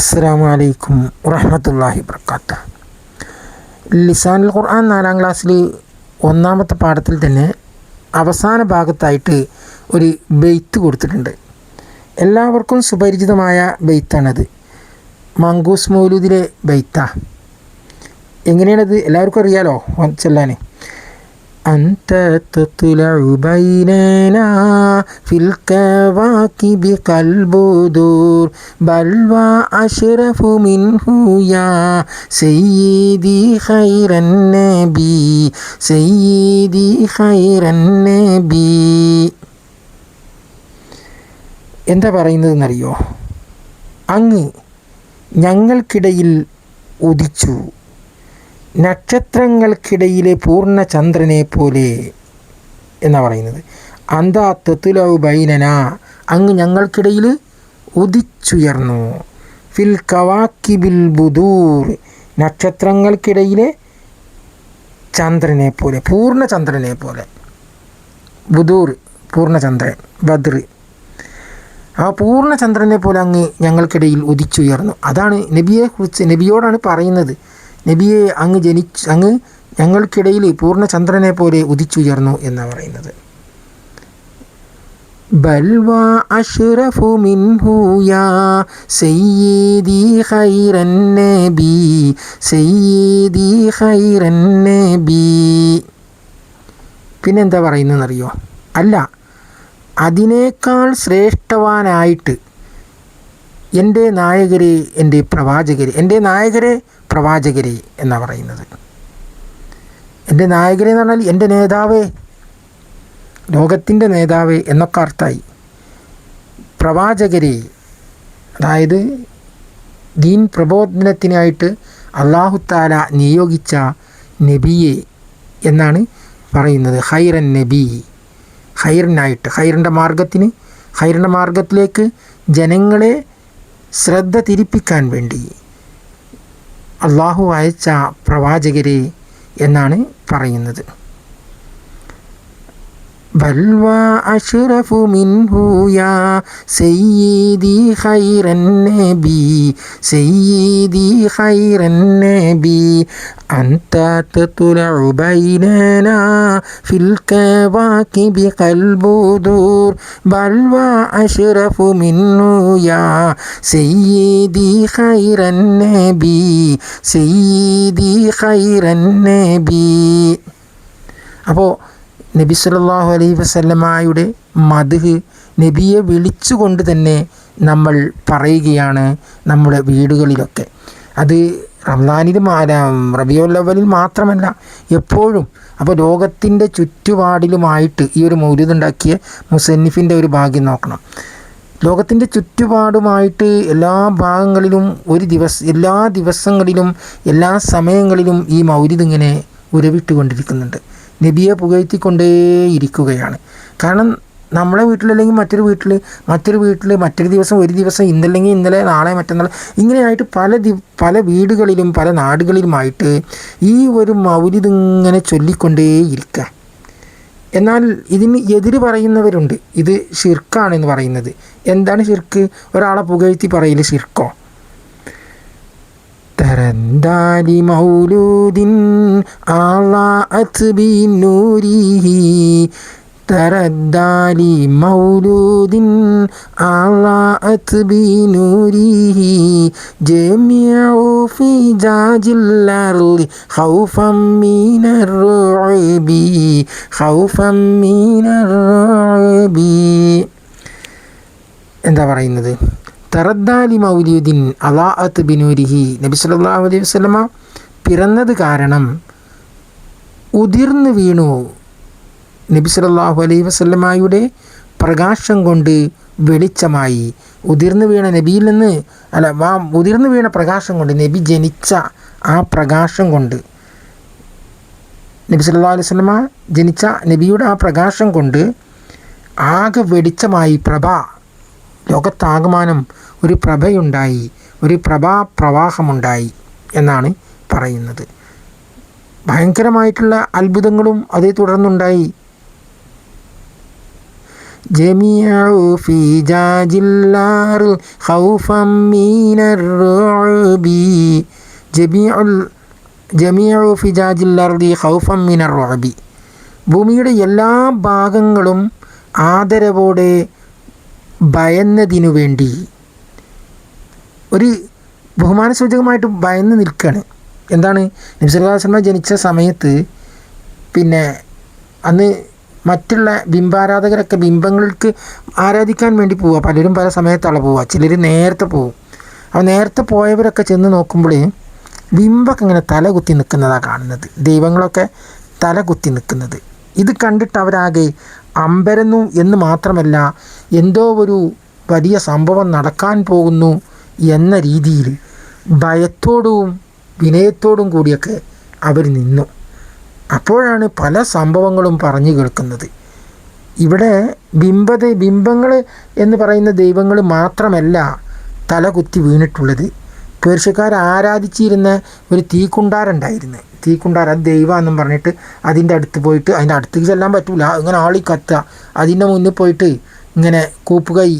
അസ്സാം വലൈക്കും വറഹമത്തല്ലാഹി വർക്കാത്ത ലിസാനുൽ ഖുർആൻ നാലാം ക്ലാസ്സിൽ ഒന്നാമത്തെ പാഠത്തിൽ തന്നെ അവസാന ഭാഗത്തായിട്ട് ഒരു ബെയ്ത്ത് കൊടുത്തിട്ടുണ്ട്. എല്ലാവർക്കും സുപരിചിതമായ ബെയ്ത്താണത്. മങ്കൂസ് മൗലൂദിലെ ബെയ്ത്താ. എങ്ങനെയാണത്? എല്ലാവർക്കും അറിയാലോ? ചെല്ലാൻ أنت تطلع بيننا في الكواكب كالبدور بل وأشرف منه يا سيدي خير النبي سيدي خير النبي എന്താ പറയുന്നതെന്നറിയോ അങ്ങ് ഞങ്ങൾക്കിടയിൽ ഉദിച്ചു നക്ഷത്രങ്ങൾക്കിടയിലെ പൂർണചന്ദ്രനെ പോലെ എന്നാണ് പറയുന്നത്. അന്താ തെത്തുലവ് ബൈനന. അങ്ങ് ഞങ്ങൾക്കിടയിൽ ഉദിച്ചുയർന്നു. ഫിൽ കവാക്കിബിൽ ബുദൂർ. നക്ഷത്രങ്ങൾക്കിടയിലെ ചന്ദ്രനെ പോലെ പൂർണചന്ദ്രനെ പോലെ. ബുദൂർ പൂർണചന്ദ്രൻ ബദ്ർ. ആ പൂർണചന്ദ്രനെ പോലെ അങ്ങ് ഞങ്ങൾക്കിടയിൽ ഉദിച്ചുയർന്നു. അതാണ് നബിയെക്കുറിച്ച് നബിയോടാണ് പറയുന്നത്. നബിയെ അങ്ങ് ജനിച്ച് അങ്ങ് ഞങ്ങൾക്കിടയിൽ പൂർണചന്ദ്രനെ പോലെ ഉദിച്ചുയർന്നു എന്നാണ് പറയുന്നത്. ബൽവ അഷ്റഫു പിന്നെന്താ പറയുന്നതെന്നറിയോ? അല്ല അതിനേക്കാൾ ശ്രേഷ്ഠവാനായിട്ട് എന്റെ നായകരെ എന്റെ പ്രവാചകരെ എന്റെ നായകരെ പ്രവാചകരെ എന്നാണ് പറയുന്നത്. എന്റെ നായകരെ എന്ന് പറഞ്ഞാൽ എന്റെ നേതാവേ ലോകത്തിന്റെ നേതാവേ എന്നൊക്കെ അർത്ഥമായി. പ്രവാചകരെ അതായത് ദീൻ പ്രബോധനത്തിനായിട്ട് അള്ളാഹുത്താല നിയോഗിച്ച നബിയെ എന്നാണ് പറയുന്നത്. ഹൈറൻ നബി ഹൈറിനായിട്ട് ഹൈറിന്റെ മാർഗത്തിന് ഹൈറിന്റെ മാർഗത്തിലേക്ക് ജനങ്ങളെ ശ്രദ്ധ തിരിപ്പിക്കാൻ വേണ്ടി. അള്ളാഹു അയച്ച പ്രവാചകരെ എന്നാണ് പറയുന്നത്. بلوى أشرف منه يا سيدي خير النبي سيدي خير النبي أنت تطلع بيننا في الكواكب قلب دور بلوى أشرف منه يا سيدي خير النبي سيدي خير النبي أبو നബി സല്ലല്ലാഹു അലൈഹി വസല്ലമായുടെ മധുഹ് നബിയെ വിളിച്ചുകൊണ്ട് തന്നെ നമ്മൾ പറയുകയാണ് നമ്മുടെ വീടുകളിലൊക്കെ. അത് റംസാനിലും റബിയുല്ലവലിൽ മാത്രമല്ല എപ്പോഴും. അപ്പോൾ ലോകത്തിന്റെ ചുറ്റുപാടിലുമായിട്ട് ഈ ഒരു മൗലിതുണ്ടാക്കിയ മുസന്നിഫിന്റെ ഒരു ഭാഗ്യം നോക്കണം. ലോകത്തിന്റെ ചുറ്റുപാടുമായിട്ട് എല്ലാ ഭാഗങ്ങളിലും ഒരു ദിവസം എല്ലാ ദിവസങ്ങളിലും എല്ലാ സമയങ്ങളിലും ഈ മൗര്യതിങ്ങനെ ഉരവിട്ടുകൊണ്ടിരിക്കുന്നുണ്ട്. നബിയെ പുകഴ്ത്തിക്കൊണ്ടേയിരിക്കുകയാണ്. കാരണം നമ്മുടെ വീട്ടിലല്ലെങ്കിൽ മറ്റൊരു വീട്ടിൽ മറ്റൊരു വീട്ടിൽ മറ്റൊരു ദിവസം ഒരു ദിവസം ഇന്നല്ലെങ്കിൽ ഇന്നലെ നാളെ മറ്റന്നാൾ ഇങ്ങനെയായിട്ട് പല ദി പല വീടുകളിലും പല നാടുകളിലുമായിട്ട് ഈ ഒരു മൗലിദ് ഇങ്ങനെ ചൊല്ലിക്കൊണ്ടേയിരിക്കുക എന്നാൽ ഇതിന് എതിര് പറയുന്നവരുണ്ട്. ഇത് ഷിർക്കാണെന്ന് പറയുന്നത്. എന്താണ് ഷിർക്ക് ഒരാളെ പുകഴ്ത്തി പറയൽ ഷിർക്കോ തരന്താലി മൗലൂദിൻ ആളാഅത്ത് ബിന്നൂരിഹി تردى مولود أضاءت بنوره جميع فجاج الأرض خوفا من الرعب خوفا من الرعب എന്താ പറയുന്നത് തറദ്ദാലി മൗലിയുദ്ദീൻ അലാഅത്ത് ബിനൂരിഹി. നബി സല്ലല്ലാഹു അലൈഹി വസല്ലമ പിറന്നത് കാരണം ഉതിർന്നു വീണു. നബി സല്ലല്ലാഹു അലൈഹി വസ്ലമായുടെ പ്രകാശം കൊണ്ട് വെളിച്ചമായി. ഉതിർന്നു വീണ നബിയിൽ നിന്ന് അല്ല ആ ഉതിർന്നു വീണ പ്രകാശം കൊണ്ട് നബി ജനിച്ച ആ പ്രകാശം കൊണ്ട്. നബി സല്ലാ അലൈഹി വസല്ലമ ജനിച്ച നബിയുടെ ആ പ്രകാശം കൊണ്ട് ആകെ വെളിച്ചമായി പ്രഭ ലോകത്താകമാനം ഒരു പ്രഭയുണ്ടായി ഒരു പ്രഭാ പ്രവാഹമുണ്ടായി എന്നാണ് പറയുന്നത് ഭയങ്കരമായിട്ടുള്ള അത്ഭുതങ്ങളും അതേ തുടർന്നുണ്ടായി جميع فجاج الأرض خوفا من الرعب جميع ജമീഉ ഫിജാജിൽ അർദി ഖൗഫം മിനർ റുഅബി ഭൂമിയുടെ എല്ലാ ഭാഗങ്ങളും ആദരവോടെ ഭയന്നതിനു വേണ്ടി ഒരു ബഹുമാന സൂചകമായിട്ട് ഭയന്ന് നിൽക്കുകയാണ് എന്താണ്? നബ്സല്ലാസ്ലമ ജനിച്ച സമയത്ത് പിന്നെ അന്ന് മറ്റുള്ള ബിംബാരാധകരൊക്കെ ബിംബങ്ങൾക്ക് ആരാധിക്കാൻ വേണ്ടി പോവുക പലരും പല സമയത്താണ് പോവുക ചിലർ നേരത്തെ പോവും. അപ്പോൾ നേരത്തെ പോയവരൊക്കെ ചെന്ന് നോക്കുമ്പോൾ ബിംബൊക്കെ ഇങ്ങനെ തല കുത്തി നിൽക്കുന്നതാണ് കാണുന്നത്. ദൈവങ്ങളൊക്കെ തല കുത്തി നിൽക്കുന്നത് ഇത് കണ്ടിട്ട് അവരാകെ അമ്പരന്നു എന്ന് മാത്രമല്ല എന്തോ ഒരു വലിയ സംഭവം നടക്കാൻ പോകുന്നു എന്ന രീതിയിൽ ഭയത്തോടും വിനയത്തോടും കൂടിയൊക്കെ അവർ നിന്നു. അപ്പോഴാണ് പല സംഭവങ്ങളും പറഞ്ഞു കേൾക്കുന്നത്. ഇവിടെ ബിംബത ബിംബങ്ങൾ എന്ന് പറയുന്ന ദൈവങ്ങൾ മാത്രമല്ല തല കുത്തി വീണിട്ടുള്ളത്. പേർഷ്യക്കാർ ആരാധിച്ചിരുന്ന ഒരു തീക്കുണ്ടാരുണ്ടായിരുന്നു. തീക്കുണ്ടാർ അത് ദൈവമെന്നും പറഞ്ഞിട്ട് അതിന്റെ അടുത്ത് പോയിട്ട് അതിന്റെ അടുത്തേക്ക് ചെല്ലാൻ പറ്റില്ല ഇങ്ങനെ ആളി കത്തുക. അതിന്റെ മുന്നിൽ പോയിട്ട് ഇങ്ങനെ കൂപ്പുകൈ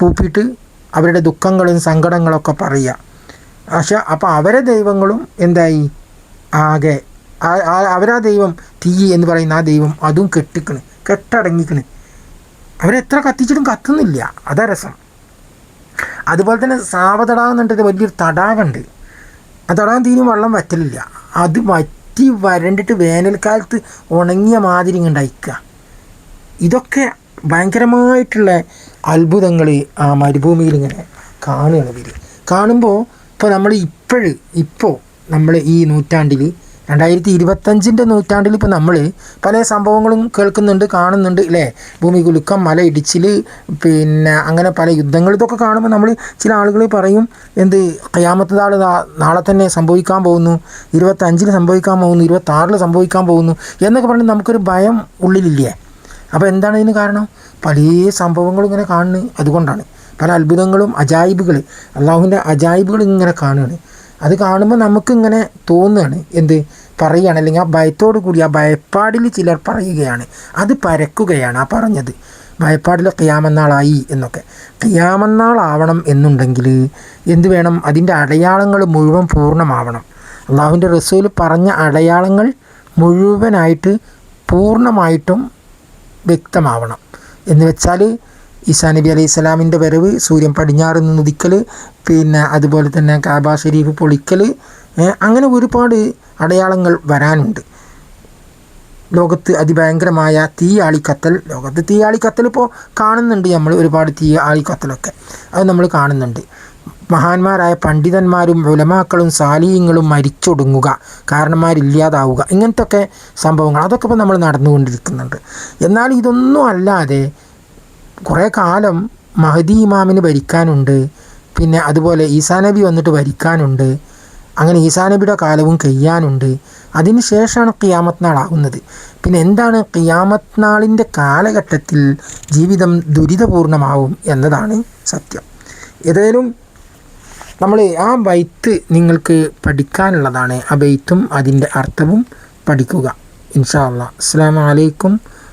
കൂപ്പിയിട്ട് അവരുടെ ദുഃഖങ്ങളും സങ്കടങ്ങളൊക്കെ പറയുക. പക്ഷെ അപ്പോൾ അവരെ ദൈവങ്ങളും എന്തായി? ആകെ അവരാ ദൈവം തീ എന്ന് പറയുന്ന ആ ദൈവം അതും കെട്ടിക്കണ് കെട്ടടങ്ങിക്കണ്. അവരെത്ര കത്തിച്ചിട്ടും കത്തുന്നില്ല. അതാ രസം. അതുപോലെ തന്നെ സാവതടാകം എന്നിട്ട് വലിയൊരു തടാകമുണ്ട്. ആ തടാകം തീരും വെള്ളം വറ്റലില്ല. അത് വറ്റി വരണ്ടിട്ട് വേനൽക്കാലത്ത് ഉണങ്ങിയ മാതിരി ഉണ്ടായിക്കുക. ഇതൊക്കെ ഭയങ്കരമായിട്ടുള്ള അത്ഭുതങ്ങൾ ആ മരുഭൂമിയിൽ ഇങ്ങനെ കാണുകയാണ് ഇവർ കാണുമ്പോൾ ഇപ്പോൾ നമ്മൾ ഇപ്പോഴ് ഇപ്പോൾ നമ്മൾ ഈ നൂറ്റാണ്ടിൽ രണ്ടായിരത്തി ഇരുപത്തഞ്ചിന്റെ നൂറ്റാണ്ടിൽ ഇപ്പോൾ നമ്മൾ പല സംഭവങ്ങളും കേൾക്കുന്നുണ്ട് കാണുന്നുണ്ട് അല്ലേ ഭൂമി കുലുക്കം മല ഇടിച്ചിൽ പിന്നെ അങ്ങനെ പല യുദ്ധങ്ങൾ ഇതൊക്കെ കാണുമ്പോൾ നമ്മൾ ചില ആളുകൾ പറയും എന്ത് കയ്യാമത്ത് നാൾ നാളെ തന്നെ സംഭവിക്കാൻ പോകുന്നു ഇരുപത്തഞ്ചിൽ സംഭവിക്കാൻ പോകുന്നു ഇരുപത്താറിൽ സംഭവിക്കാൻ പോകുന്നു എന്നൊക്കെ പറഞ്ഞ് നമുക്കൊരു ഭയം ഉള്ളിലില്ലേ? അപ്പോൾ എന്താണ് ഇതിന് കാരണം? പല സംഭവങ്ങളും ഇങ്ങനെ കാണുന്നത് അതുകൊണ്ടാണ്. പല അത്ഭുതങ്ങളും അജായിബുകൾ അള്ളാഹുവിന്റെ അജായിബുകൾ ഇങ്ങനെ കാണുകയാണ്. അത് കാണുമ്പോൾ നമുക്കിങ്ങനെ തോന്നുകയാണ് എന്ത്? പറയുകയാണ്. അല്ലെങ്കിൽ ആ ഭയത്തോടു കൂടി ആ ഭയപ്പാടിൽ ചിലർ പറയുകയാണ്. അത് പരക്കുകയാണ് ആ പറഞ്ഞത്. ഭയപ്പാടിൽ ഖിയാമന്നാളായി എന്നൊക്കെ. ഖിയാമന്നാളാവണം എന്നുണ്ടെങ്കിൽ എന്ത് വേണം? അതിന്റെ അടയാളങ്ങൾ മുഴുവൻ പൂർണമാവണം. അള്ളാഹുവിന്റെ റസൂൽ പറഞ്ഞ അടയാളങ്ങൾ മുഴുവനായിട്ട് പൂർണമായിട്ടും വ്യക്തമാവണം. എന്ന് വെച്ചാൽ ഈസാ നബി അലൈഹി സ്വലാമിന്റെ വരവ് സൂര്യൻ പടിഞ്ഞാറ് നിന്ന് ഉദിക്കൽ പിന്നെ അതുപോലെ തന്നെ കാബ ഷരീഫ് പൊളിക്കൽ അങ്ങനെ ഒരുപാട് അടയാളങ്ങൾ വരാനുണ്ട്. ലോകത്ത് അതിഭയങ്കരമായ തീ ആളിക്കത്തൽ ലോകത്ത് തീ ആളിക്കത്തൽ ഇപ്പോൾ കാണുന്നുണ്ട് നമ്മൾ ഒരുപാട് തീ ആളിക്കത്തലൊക്കെ അത് നമ്മൾ കാണുന്നുണ്ട്. മഹാന്മാരായ പണ്ഡിതന്മാരും ഉലമാക്കളും സാലീയങ്ങളും മരിച്ചൊടുങ്ങുക കാരണന്മാരില്ലാതാവുക ഇങ്ങനത്തെ ഒക്കെ സംഭവങ്ങൾ അതൊക്കെ ഇപ്പോൾ നമ്മൾ നടന്നുകൊണ്ടിരിക്കുന്നുണ്ട്. എന്നാൽ ഇതൊന്നും അല്ലാതെ കുറേ കാലം മഹദി ഇമാമിന് ഭരിക്കാനുണ്ട്. പിന്നെ അതുപോലെ ഈസാ നബി വന്നിട്ട് ഭരിക്കാനുണ്ട്. അങ്ങനെ ഈസാ നബിയുടെ കാലവും കഴിയാനുണ്ട്. അതിന് ശേഷമാണ് ഖിയാമത്ത് നാളാകുന്നത് പിന്നെ എന്താണ് ഖിയാമത്ത് നാളിന്റെ കാലഘട്ടത്തിൽ ജീവിതം ദുരിതപൂർണമാവും എന്നതാണ് സത്യം. ഏതായാലും നമ്മൾ ആ ബൈത്ത് നിങ്ങൾക്ക് പഠിക്കാനുള്ളതാണ്. ആ ബൈത്തും അതിന്റെ അർത്ഥവും പഠിക്കുക. ഇൻഷാ അല്ലാ അസ്സാം വലൈക്കും